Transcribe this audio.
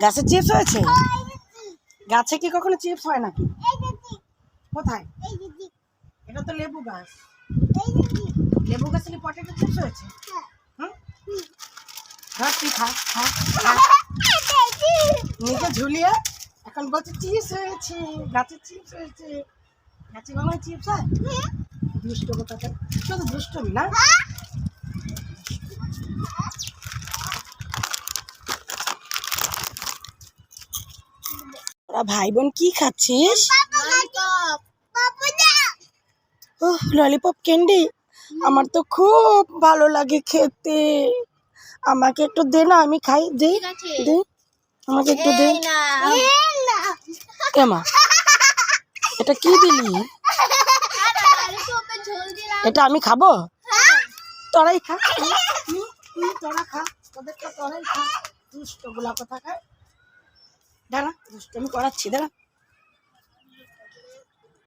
গাছে চিপস হয়েছে? গাছে কি কখনো চিপস হয় নাকি? কোথায়? এটা তো লেবু গাছ। লেবু গাছে কি পটেটো চিপস হয়েছে? হুম? ধর তুই খা খা খা। নিজে ঝুলিয়ে এখন বলছে চিপস হয়েছে গাছে চিপস হয়েছে। গাছে কখনো চিপস হয়? দুষ্ট কোথাতে শুধু দুষ্টমি না? তোরা ভাই বোন কি খাচ্ছিস? ও ললিপপ ক্যান্ডি আমার তো খুব ভালো লাগে খেতে। আমাকে একটু দে না আমি খাই দে দে আমাকে একটু দে। কেমা এটা কি দিলি? এটা আমি খাব? তোরাই খা। হুম, তোরা খা তোদেরটা তোরাই খা। দুষ্টগুলা কথা খায় দাঁড়া দুষ্ট আমি করাচ্ছি দাঁড়া